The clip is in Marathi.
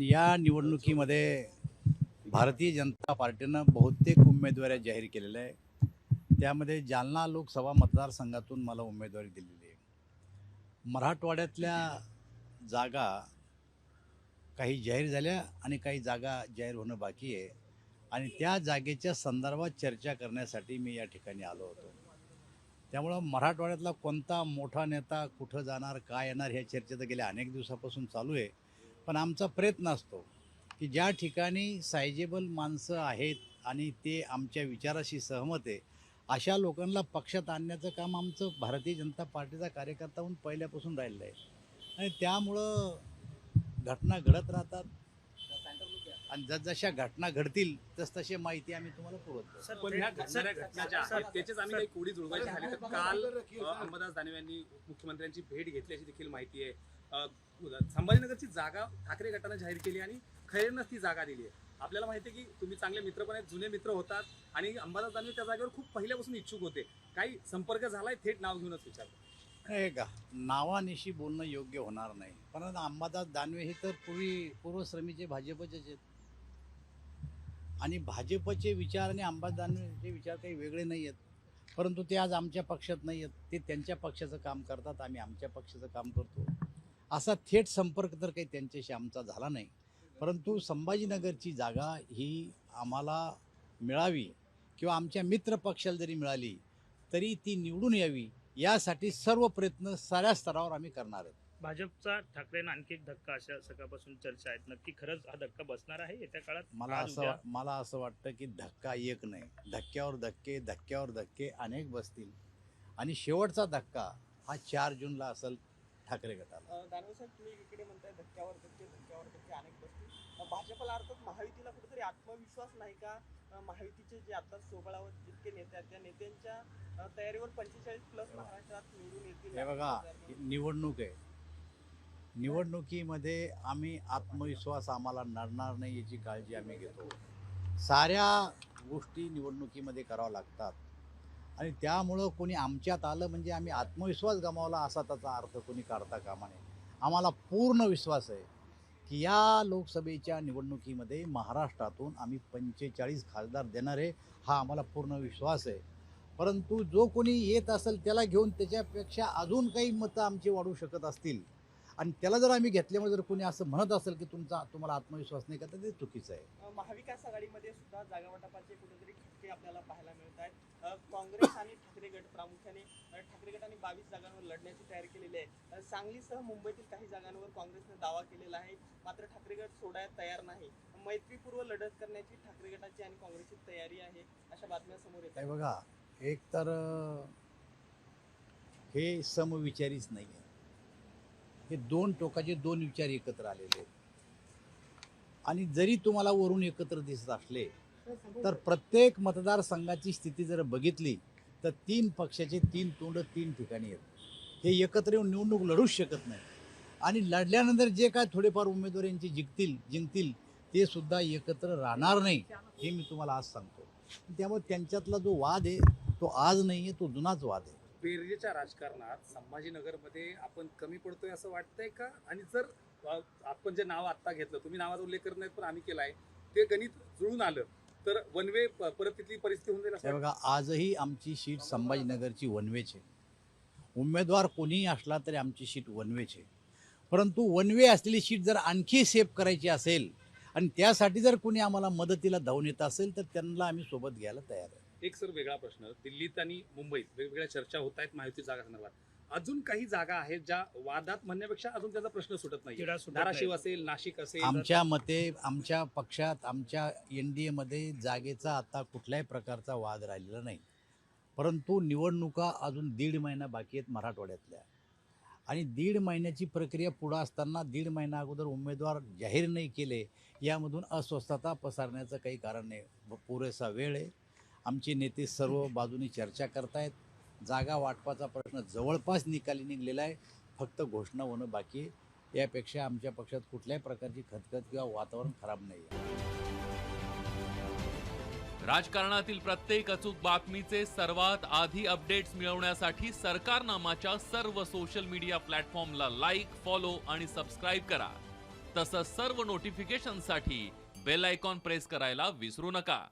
आणि या निवडणुकीमध्ये भारतीय जनता पार्टीनं बहुतेक उमेदवाऱ्या जाहीर केलेल्या आहे त्यामध्ये जालना लोकसभा मतदारसंघातून मला उमेदवारी दिलेली आहे. मराठवाड्यातल्या जागा काही जाहीर झाल्या आणि काही जागा जाहीर होणं बाकी आहे. आणि त्या जागेच्या संदर्भात चर्चा करण्यासाठी मी या ठिकाणी आलो होतो. त्यामुळं मराठवाड्यातला कोणता मोठा नेता कुठं जाणार काय येणार ह्या चर्चा तर गेल्या अनेक दिवसापासून चालू आहे. पण आमचा प्रयत्न असतो की ज्या ठिकाणी सायजेबल माणसं आहेत आणि ते आमच्या विचाराशी सहमत आहे अशा लोकांना पक्षात आणण्याचं काम आमचं भारतीय जनता पार्टीचा कार्यकर्ता म्हणून पहिल्यापासून राहिलं आहे. आणि त्यामुळं घटना घडत राहतात. आणि जसजशा घटना घडतील तसतशी माहिती आम्ही तुम्हाला पुरवतो. पण ह्या घडणाऱ्या घटना ज्या आहेत त्याचेच आम्ही काही कोडी जुळवायची झाली तर काल अ, अंबादास दानवे यांनी मुख्यमंत्र्यांची भेट घेतली अशी देखील माहिती आहे. संभाजीनगरची जागा ठाकरे गटानं जाहीर केली आणि खैरेनंच ती जागा दिली आहे. आपल्याला माहिती आहे की तुम्ही चांगले मित्र पण आहेत जुने मित्र होतात आणि अंबादास दानवे त्या जागेवर खूप पहिल्यापासून इच्छुक होते. काही संपर्क झालाय? थेट नाव घेऊनच विचारतो. हे का नावानिशी बोलणं योग्य होणार नाही. पण अंबादास दानवे हे तर पूर्वी पूर्वश्रमीचे भाजपचेच आहेत. आणि भाजपचे विचार आणि अंबादास दानवेचे विचार काही वेगळे नाही आहेत. परंतु ते आज आमच्या पक्षात नाही आहेत. ते त्यांच्या पक्षाचं काम करतात आम्ही आमच्या पक्षाचं काम करतो. असा थेट संपर्क तर काही त्यांच्याशी आमचा झाला नाही. परंतु संभाजीनगरची जागा ही आम्हाला मिळावी किंवा आमच्या मित्र पक्षाला जरी मिळाली तरी ती निवडून यावी यासाठी सर्व प्रयत्न साऱ्या स्तरावर आम्ही करणार आहेत. भाजपचा ठाकरेंना आणखी एक धक्का अशा सकाळपासून चर्चा आहेत. नक्की खरंच हा धक्का बसणार आहे येत्या काळात? मला असं? मला असं वाटतं की धक्का एक नाही. धक्क्यावर धक्के धक्क्यावर धक्के अनेक बसतील. आणि शेवटचा धक्का हा चार जूनला असेल ठाकरे गटाला. दानवे साहेब तुम्ही इकडे म्हणताय धक्क्यावर धक्के धक्क्यावर धक्के अनेक भाजपला अर्थात महायुतीला कुठेतरी आत्मविश्वास नाही का? महायुतीचे जे आता सोबळावर जितके नेते आहेत त्या नेत्यांच्या तयारीवर पंचेचाळीस प्लस महाराष्ट्रात निवडून येतील. हे बघा निवडणूक आहे. निवडणुकीमध्ये आम्ही आत्मविश्वास आम्हाला नडणार नाही याची काळजी आम्ही घेतो. साऱ्या गोष्टी निवडणुकीमध्ये कराव्या लागतात. आणि त्यामुळं कोणी आमच्यात आलं म्हणजे आम्ही आत्मविश्वास गमावला असा त्याचा अर्थ कोणी काढता कामा नये. आम्हाला पूर्ण विश्वास आहे की या लोकसभेच्या निवडणुकीमध्ये महाराष्ट्रातून आम्ही पंचेचाळीस खासदार देणार आहे हा आम्हाला पूर्ण विश्वास आहे. परंतु जो कोणी येत असेल त्याला घेऊन त्याच्यापेक्षा अजून काही मतं आमची वाढू शकत असतील. आणि त्याला जर आम्ही घेतल्यामुळे जर कोणी असं म्हणत असेल की तुमचा तुम्हाला आत्मविश्वास नाही का तर ते चुकीचं आहे. महाविकास आघाडीमध्ये सुद्धा जागावाटपाचे कुठेतरी खटके आपल्याला पाहायला मिळत आहेत काँग्रेस आणि ठाकरे गट प्रामुख्याने ठाकरे गटाने बावीस जागांवर लढण्याची तयारी केलेली आहे. सांगलीसह मुंबईतील काही जागांवर काँग्रेसने दावा केलेला आहे. मात्र ठाकरे गट सोडायला तयार नाही. मैत्रीपूर्व लढत करण्याची ठाकरे गटाची आणि काँग्रेसची तयारी आहे अशा बातम्या समोर येत आहे बघा एक तर हे समविचारीच नाही आहे हे दोन टोकाचे दोन विचार एकत्र आलेले आहेत. आणि जरी तुम्हाला वरून एकत्र दिसत असले तर प्रत्येक मतदारसंघाची स्थिती जर बघितली तर तीन पक्षाचे तीन तोंड तीन ठिकाणी आहेत. हे एकत्र येऊन निवडणूक लढूच शकत नाही. आणि लढल्यानंतर जे काय थोडेफार उमेदवार यांचे जिंकतील जिंकतील ते सुद्धा एकत्र राहणार नाही हे मी तुम्हाला आज सांगतो. त्यामुळे त्यांच्यातला जो वाद आहे तो आज नाही आहे तो जुनाच वाद आहे. बेरजेच्या राजकारणात संभाजीनगरमध्ये आपण कमी पडतोय असं वाटतंय का? आणि जर आपण जे नाव आत्ता घेतलं तुम्ही नावाचा उल्लेख करत नाही पण आम्ही केलाय ते गणित जुळून आलं. तर वनवे परत तिथली परिस्थिती होऊन जाईल हे बघा आजही आमची सीट संभाजीनगरची वनवेच आहे उमेदवार कोणीही असला तरी आमची सीट वनवेच आहे परंतु वनवे असलेली सीट जर आणखी सेफ करायची असेल आणि त्यासाठी जर कोणी आम्हाला मदतीला धावून येत असेल तर त्यांना आम्ही सोबत घ्यायला तयार आहे. एक सर वेगळा प्रश्न. दिल्लीत आणि मुंबईत वेगवेगळ्या चर्चा होत आहेत महायुती जागा संदर्भात. अजून काही जागा आहेत ज्या वादात म्हणण्यापेक्षा अजून त्याचा प्रश्न सुटत नाही धाराशिव. असेल नाशिक असेल. आमच्या मते आमच्या पक्षात आमच्या एन डी एमध्ये जागेचा आता कुठल्याही प्रकारचा वाद राहिलेला नाही. परंतु निवडणुका अजून दीड महिना बाकी आहेत मराठवाड्यातल्या. आणि दीड महिन्याची प्रक्रिया पुढं असताना दीड महिना अगोदर उमेदवार जाहीर नाही केले यामधून अस्वस्थता पसरण्याचं काही कारण नाही. पुरेसा वेळ आहे. आमचे नेते सर्व बाजूनी चर्चा करतायत. जागा वाटपाचा प्रश्न जवळपास निकाली निघलेला आहे. फक्त घोषणा होणं बाकी यापेक्षा आमच्या पक्षात कुठल्याही प्रकारची खतखत किंवा वातावरण खराब नाही आहे. राजकारणातील प्रत्येक अचूक बातमीचे सर्वात आधी अपडेट्स मिळवण्यासाठी सरकारनामाच्या सर्व सोशल मीडिया प्लॅटफॉर्मला लाईक फॉलो आणि सबस्क्राईब करा. तसंच सर्व नोटिफिकेशनसाठी बेल आयकॉन प्रेस करायला विसरू नका.